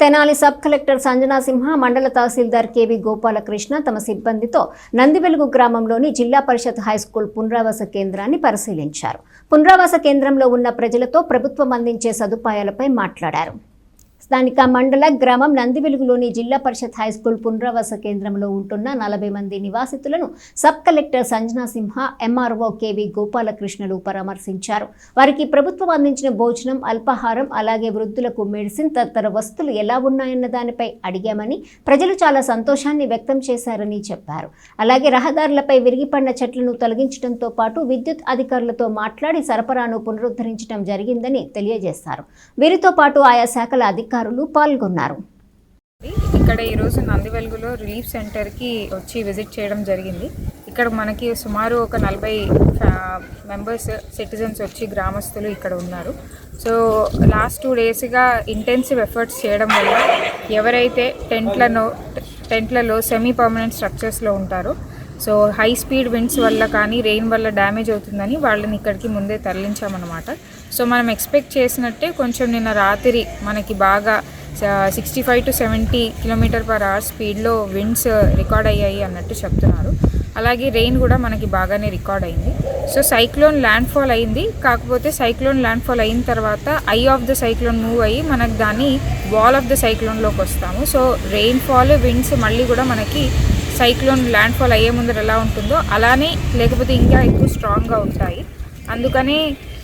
Tenali sub collector Sanjana Simha మండల తహసీల్దార్ KV Gopalakrishna తమ సిబ్బందితో నందివెలుగు గ్రామంలోని జిల్లా పరిషత్ హైస్కూల్ పునరావాస కేంద్రాన్ని పరిశీలించారు. పునరావాస కేంద్రంలో ఉన్న ప్రజలతో ప్రభుత్వం అందించే సదుపాయాలపై మాట్లాడారు. స్థానిక మండల గ్రామం నందివెలుగులోని జిల్లా పరిషత్ హైస్కూల్ పునరావాస కేంద్రంలో ఉంటున్న నలభై మంది నివాసితులను sub collector Sanjana Simha MRO K గోపాలకృష్ణలు పరామర్శించారు. వారికి ప్రభుత్వం అందించిన భోజనం అల్పాహారం అలాగే వృద్ధులకు మెడిసిన్ తదితర వస్తువులు ఎలా ఉన్నాయన్న దానిపై అడిగామని ప్రజలు చాలా సంతోషాన్ని వ్యక్తం చేశారని చెప్పారు. అలాగే రహదారులపై విరిగిపడిన చెట్లను తొలగించడంతో పాటు విద్యుత్ అధికారులతో మాట్లాడి సరఫరాను పునరుద్ధరించడం జరిగిందని తెలియజేశారు. వీరితో పాటు ఆయా శాఖల అధికారులు పాల్గొన్నారు. ఇక్కడ ఈరోజు నందివెలుగులో రిలీఫ్ సెంటర్కి వచ్చి విజిట్ చేయడం జరిగింది. ఇక్కడ మనకి సుమారు ఒక నలభై మెంబర్స్ సిటిజన్స్ వచ్చి గ్రామస్తులు ఇక్కడ ఉన్నారు. సో లాస్ట్ టూ డేస్గా ఇంటెన్సివ్ ఎఫర్ట్స్ చేయడం వల్ల ఎవరైతే టెంట్లను టెంట్లలో సెమీ పర్మనెంట్ స్ట్రక్చర్స్లో ఉంటారో సో హై స్పీడ్ విండ్స్ వల్ల కానీ రెయిన్ వల్ల డ్యామేజ్ అవుతుందని వాళ్ళని ఇక్కడికి ముందే తరలించామన్నమాట. సో మనం ఎక్స్పెక్ట్ చేసినట్టే కొంచెం నిన్న రాత్రి మనకి బాగా sixty five to seventy kilometre per hour స్పీడ్లో విండ్స్ రికార్డ్ అయ్యాయి అన్నట్టు చెప్తున్నారు. అలాగే రెయిన్ కూడా మనకి బాగానే రికార్డ్ అయింది. సో సైక్లోన్ ల్యాండ్ ఫాల్ అయింది. కాకపోతే సైక్లోన్ ల్యాండ్ ఫాల్ అయిన తర్వాత eye of the cyclone move అయ్యి మనకు దాన్ని వాల్ ఆఫ్ ద సైక్లోన్లోకి వస్తాము. సో రెయిన్ ఫాల్ విండ్స్ మళ్ళీ కూడా మనకి సైక్లోన్ ల్యాండ్ఫాల్ అయ్యే ముందర ఎలా ఉంటుందో అలానే లేకపోతే ఇంకా ఎక్కువ స్ట్రాంగ్గా ఉంటాయి. అందుకని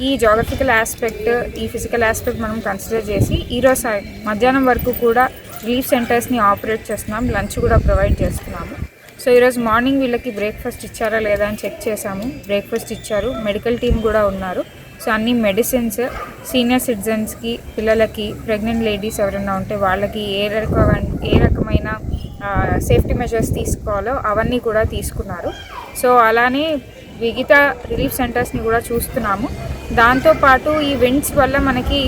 ఈ జాగ్రఫికల్ ఆస్పెక్ట్ ఈ ఫిజికల్ ఆస్పెక్ట్ మనం కన్సిడర్ చేసి ఈరోజు మధ్యాహ్నం వరకు కూడా రిలీఫ్ సెంటర్స్ని ఆపరేట్ చేస్తున్నాం. లంచ్ కూడా ప్రొవైడ్ చేస్తున్నాము. సో ఈరోజు మార్నింగ్ వీళ్ళకి బ్రేక్ఫాస్ట్ ఇచ్చారా లేదా అని చెక్ చేసాము బ్రేక్ఫాస్ట్ ఇచ్చారు. మెడికల్ టీం కూడా ఉన్నారు. సో అన్ని మెడిసిన్స్ సీనియర్ సిటిజన్స్కి పిల్లలకి ప్రెగ్నెంట్ లేడీస్ ఎవరైనా ఉంటే వాళ్ళకి ఏ రకమైన ఏ రకమైన సేఫ్టీ మెజర్స్ తీసుకోవాలో అవన్నీ కూడా తీసుకున్నారు. సో అలానే మిగతా రిలీఫ్ సెంటర్స్ని కూడా చూస్తున్నాము. దాంతోపాటు ఈ విండ్స్ వల్ల మనకి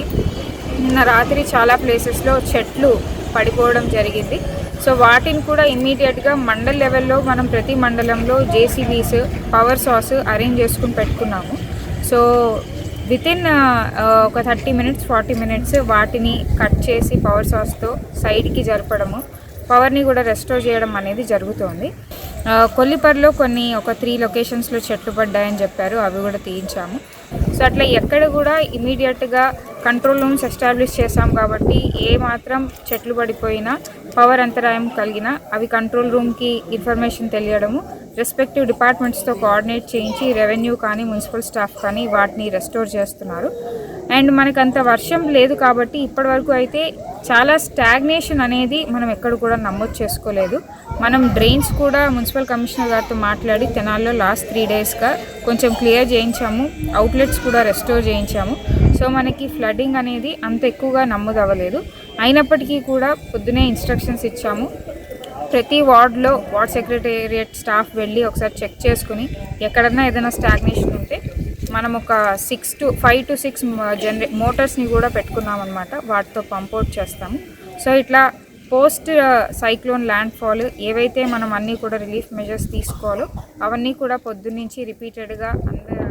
నిన్న రాత్రి చాలా ప్లేసెస్లో చెట్లు పడిపోవడం జరిగింది. సో వాటిని కూడా ఇమ్మీడియట్గా మండల్ లెవెల్లో మనం ప్రతి మండలంలో జేసీబీస్ పవర్ సాస్ అరేంజ్ చేసుకుని పెట్టుకున్నాము. సో వితిన్ ఒక థర్టీ మినిట్స్ ఫార్టీ మినిట్స్ వాటిని కట్ చేసి పవర్ సాస్తో సైడ్కి జరపడము. పవర్ని కూడా రెస్టోర్ చేయడం అనేది జరుగుతోంది. కొల్లిపర్లో కొన్ని ఒక త్రీ లొకేషన్స్లో చెట్లు పడ్డాయని చెప్పారు. అవి కూడా తీయించాము. సో అట్లా ఎక్కడ కూడా ఇమీడియట్గా కంట్రోల్ రూమ్స్ ఎస్టాబ్లిష్ చేశాం కాబట్టి ఏ మాత్రం చెట్లు పడిపోయినా పవర్ అంతరాయం కలిగినా అవి కంట్రోల్ రూమ్కి ఇన్ఫర్మేషన్ తెలియడము రెస్పెక్టివ్ డిపార్ట్మెంట్స్తో కోఆర్డినేట్ చేయించి రెవెన్యూ కానీ మున్సిపల్ స్టాఫ్ కానీ వాటిని రెస్టోర్ చేస్తున్నారు. అండ్ మనకు అంత వర్షం లేదు కాబట్టి ఇప్పటివరకు అయితే చాలా స్టాగ్నేషన్ అనేది మనం ఎక్కడ కూడా నమోదు చేసుకోలేదు. మనం డ్రైన్స్ కూడా మున్సిపల్ కమిషనర్ గారితో మాట్లాడి తెనాల్లో లాస్ట్ త్రీ డేస్గా కొంచెం క్లియర్ చేయించాము. అవుట్లెట్స్ కూడా రెస్టోర్ చేయించాము. సో మనకి ఫ్లడ్డింగ్ అనేది అంత ఎక్కువగా నమోదు అవ్వలేదు. అయినప్పటికీ కూడా పొద్దునే ఇన్స్ట్రక్షన్స్ ఇచ్చాము. ప్రతి వార్డ్లో వార్డ్ సెక్రటేరియట్ స్టాఫ్ వెళ్ళి ఒకసారి చెక్ చేసుకుని ఎక్కడన్నా ఏదైనా స్టాగ్నేషన్ ఉంటే మనం ఒక six to five to six జనరే మోటార్స్ని కూడా పెట్టుకున్నాం అనమాట వాటితో పంపౌట్ చేస్తాము. సో ఇట్లా పోస్ట్ సైక్లోన్ ల్యాండ్ ఫాల్ ఏవైతే మనం అన్నీ కూడా రిలీఫ్ మెజర్స్ తీసుకోవాలో అవన్నీ కూడా పొద్దున్నుంచి రిపీటెడ్గా అందరూ